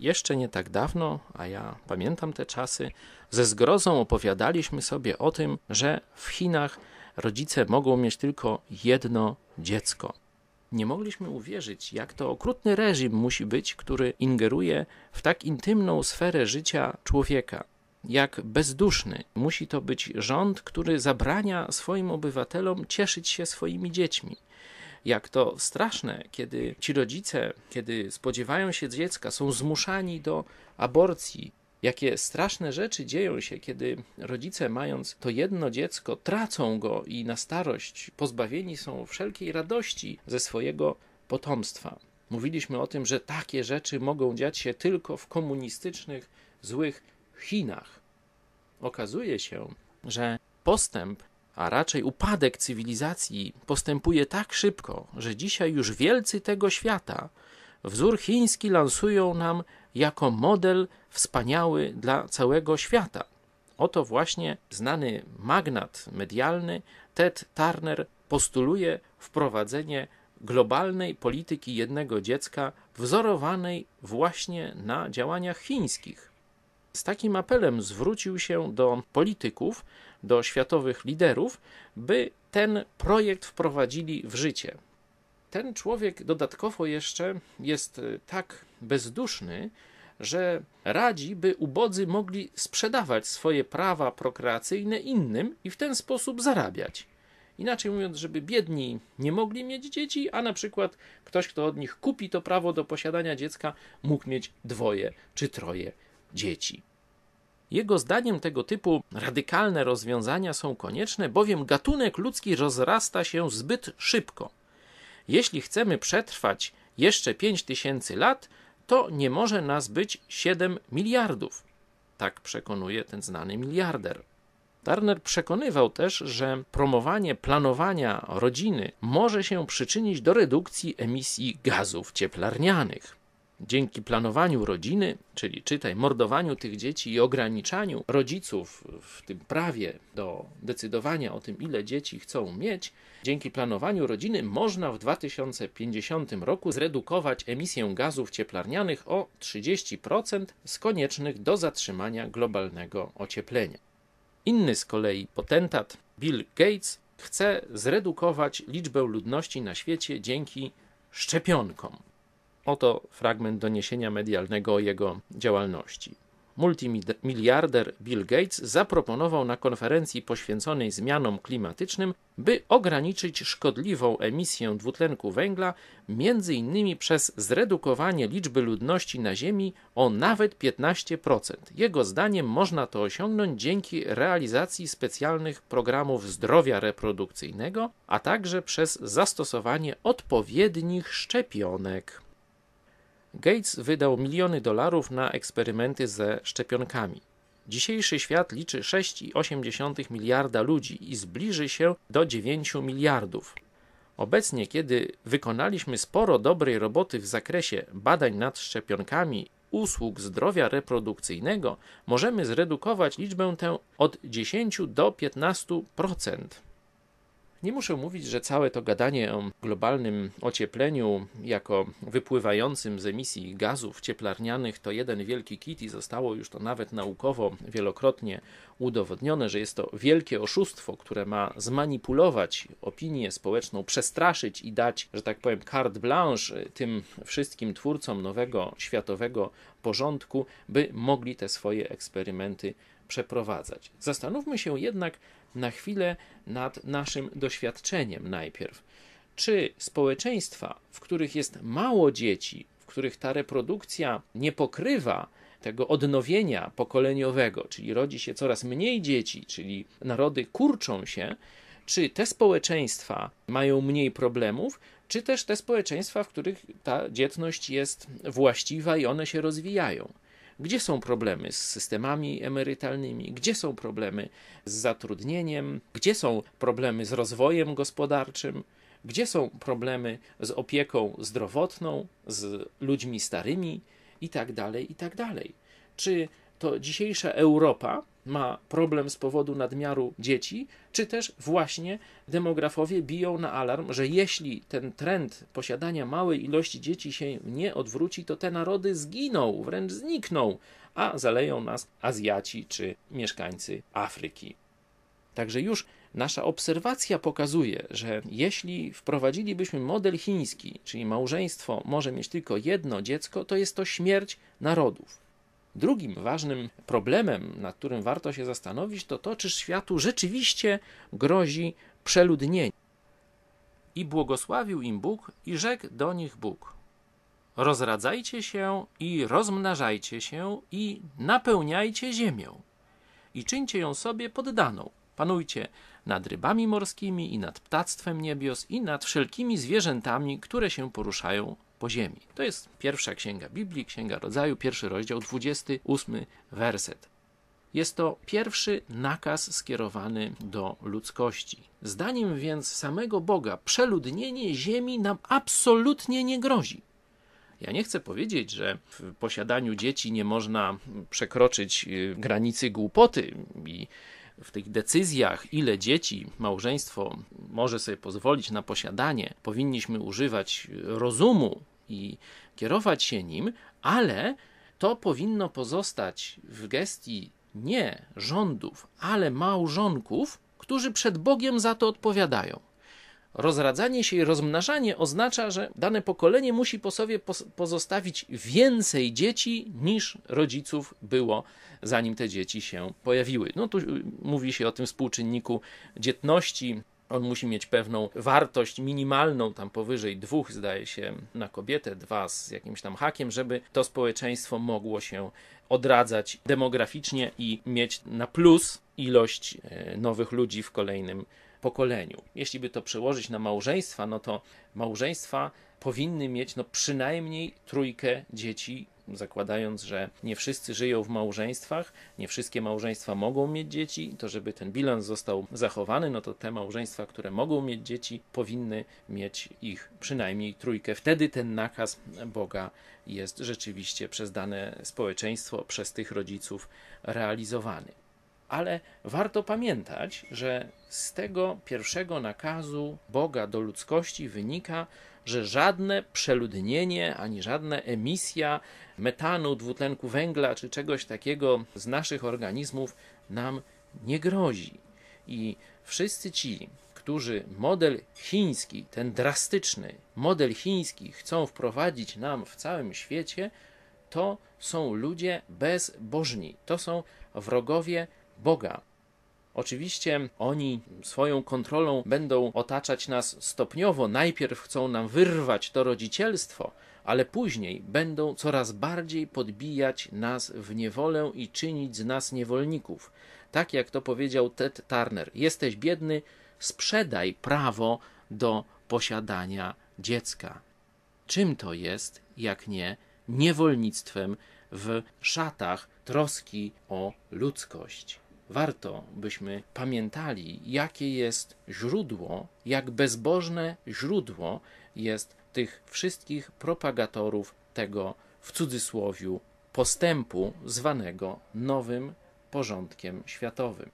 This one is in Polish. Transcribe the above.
Jeszcze nie tak dawno, a ja pamiętam te czasy, ze zgrozą opowiadaliśmy sobie o tym, że w Chinach rodzice mogą mieć tylko jedno dziecko. Nie mogliśmy uwierzyć, jak to okrutny reżim musi być, który ingeruje w tak intymną sferę życia człowieka. Jak bezduszny musi to być rząd, który zabrania swoim obywatelom cieszyć się swoimi dziećmi jak to straszne, kiedy ci rodzice, kiedy spodziewają się dziecka, są zmuszani do aborcji. Jakie straszne rzeczy dzieją się, kiedy rodzice, mając to jedno dziecko, tracą go i na starość pozbawieni są wszelkiej radości ze swojego potomstwa. Mówiliśmy o tym, że takie rzeczy mogą dziać się tylko w komunistycznych, złych Chinach. Okazuje się, że postęp a raczej upadek cywilizacji postępuje tak szybko, że dzisiaj już wielcy tego świata wzór chiński lansują nam jako model wspaniały dla całego świata. Oto właśnie znany magnat medialny Ted Turner postuluje wprowadzenie globalnej polityki jednego dziecka wzorowanej właśnie na działaniach chińskich. Z takim apelem zwrócił się do polityków, do światowych liderów, by ten projekt wprowadzili w życie. Ten człowiek dodatkowo jeszcze jest e, tak bezduszny, że radzi, by ubodzy mogli sprzedawać swoje prawa prokreacyjne innym i w ten sposób zarabiać. Inaczej mówiąc, żeby biedni nie mogli mieć dzieci, a na przykład ktoś, kto od nich kupi to prawo do posiadania dziecka, mógł mieć dwoje czy troje dzieci. Jego zdaniem tego typu radykalne rozwiązania są konieczne, bowiem gatunek ludzki rozrasta się zbyt szybko. Jeśli chcemy przetrwać jeszcze 5000 lat, to nie może nas być 7 miliardów. Tak przekonuje ten znany miliarder. Turner przekonywał też, że promowanie planowania rodziny może się przyczynić do redukcji emisji gazów cieplarnianych. Dzięki planowaniu rodziny, czyli czytaj, mordowaniu tych dzieci i ograniczaniu rodziców w tym prawie do decydowania o tym, ile dzieci chcą mieć, dzięki planowaniu rodziny można w 2050 roku zredukować emisję gazów cieplarnianych o 30% z koniecznych do zatrzymania globalnego ocieplenia. Inny z kolei potentat, Bill Gates, chce zredukować liczbę ludności na świecie dzięki szczepionkom. Oto fragment doniesienia medialnego o jego działalności. Multimiliarder Bill Gates zaproponował na konferencji poświęconej zmianom klimatycznym, by ograniczyć szkodliwą emisję dwutlenku węgla, między innymi przez zredukowanie liczby ludności na Ziemi o nawet 15%. Jego zdaniem można to osiągnąć dzięki realizacji specjalnych programów zdrowia reprodukcyjnego, a także przez zastosowanie odpowiednich szczepionek. Gates wydał miliony dolarów na eksperymenty ze szczepionkami. Dzisiejszy świat liczy 6,8 miliarda ludzi i zbliży się do 9 miliardów. Obecnie, kiedy wykonaliśmy sporo dobrej roboty w zakresie badań nad szczepionkami, usług zdrowia reprodukcyjnego, możemy zredukować liczbę tę od 10 do 15%. Nie muszę mówić, że całe to gadanie o globalnym ociepleniu jako wypływającym z emisji gazów cieplarnianych to jeden wielki kit i zostało już to nawet naukowo wielokrotnie udowodnione, że jest to wielkie oszustwo, które ma zmanipulować opinię społeczną, przestraszyć i dać, że tak powiem, carte blanche tym wszystkim twórcom nowego światowego porządku, by mogli te swoje eksperymenty przeprowadzać. Zastanówmy się jednak na chwilę nad naszym doświadczeniem najpierw. Czy społeczeństwa, w których jest mało dzieci, w których ta reprodukcja nie pokrywa tego odnowienia pokoleniowego, czyli rodzi się coraz mniej dzieci, czyli narody kurczą się, czy te społeczeństwa mają mniej problemów, czy też te społeczeństwa, w których ta dzietność jest właściwa i one się rozwijają. Gdzie są problemy z systemami emerytalnymi? Gdzie są problemy z zatrudnieniem? Gdzie są problemy z rozwojem gospodarczym? Gdzie są problemy z opieką zdrowotną, z ludźmi starymi i tak dalej, i tak dalej. Czy to dzisiejsza Europa ma problem z powodu nadmiaru dzieci, czy też właśnie demografowie biją na alarm, że jeśli ten trend posiadania małej ilości dzieci się nie odwróci, to te narody zginą, wręcz znikną, a zaleją nas Azjaci czy mieszkańcy Afryki. Także już nasza obserwacja pokazuje, że jeśli wprowadzilibyśmy model chiński, czyli małżeństwo może mieć tylko jedno dziecko, to jest to śmierć narodów. Drugim ważnym problemem, nad którym warto się zastanowić, to to, czy światu rzeczywiście grozi przeludnienie. I błogosławił im Bóg i rzekł do nich Bóg: Rozradzajcie się i rozmnażajcie się i napełniajcie ziemię i czyńcie ją sobie poddaną. Panujcie nad rybami morskimi i nad ptactwem niebios i nad wszelkimi zwierzętami, które się poruszają po ziemi. To jest pierwsza księga Biblii, księga rodzaju, pierwszy rozdział, 28 werset. Jest to pierwszy nakaz skierowany do ludzkości. Zdaniem więc samego Boga, przeludnienie ziemi nam absolutnie nie grozi. Ja nie chcę powiedzieć, że w posiadaniu dzieci nie można przekroczyć y, granicy głupoty i w tych decyzjach, ile dzieci małżeństwo może sobie pozwolić na posiadanie, powinniśmy używać rozumu i kierować się nim, ale to powinno pozostać w gestii nie rządów, ale małżonków, którzy przed Bogiem za to odpowiadają. Rozradzanie się i rozmnażanie oznacza, że dane pokolenie musi po sobie pozostawić więcej dzieci niż rodziców było, zanim te dzieci się pojawiły. No tu y, mówi się o tym współczynniku dzietności. On musi mieć pewną wartość minimalną, tam powyżej dwóch, zdaje się, na kobietę, dwa z jakimś tam hakiem, żeby to społeczeństwo mogło się odradzać demograficznie i mieć na plus ilość e, nowych ludzi w kolejnym pokoleniu. Jeśli by to przełożyć na małżeństwa, no to małżeństwa powinny mieć no przynajmniej trójkę dzieci, zakładając, że nie wszyscy żyją w małżeństwach, nie wszystkie małżeństwa mogą mieć dzieci, to żeby ten bilans został zachowany, no to te małżeństwa, które mogą mieć dzieci, powinny mieć ich przynajmniej trójkę. Wtedy ten nakaz Boga jest rzeczywiście przez dane społeczeństwo, przez tych rodziców realizowany ale warto pamiętać, że z tego pierwszego nakazu Boga do ludzkości wynika, że żadne przeludnienie ani żadna emisja metanu, dwutlenku węgla czy czegoś takiego z naszych organizmów nam nie grozi. I wszyscy ci, którzy model chiński, ten drastyczny model chiński chcą wprowadzić nam w całym świecie, to są ludzie bezbożni, to są wrogowie Boga. Oczywiście oni swoją kontrolą będą otaczać nas stopniowo. Najpierw chcą nam wyrwać to rodzicielstwo, ale później będą coraz bardziej podbijać nas w niewolę i czynić z nas niewolników. Tak jak to powiedział Ted Turner: Jesteś biedny, sprzedaj prawo do posiadania dziecka. Czym to jest, jak nie niewolnictwem w szatach troski o ludzkość? Warto byśmy pamiętali, jakie jest źródło, jak bezbożne źródło jest tych wszystkich propagatorów tego w cudzysłowiu postępu zwanego nowym porządkiem światowym.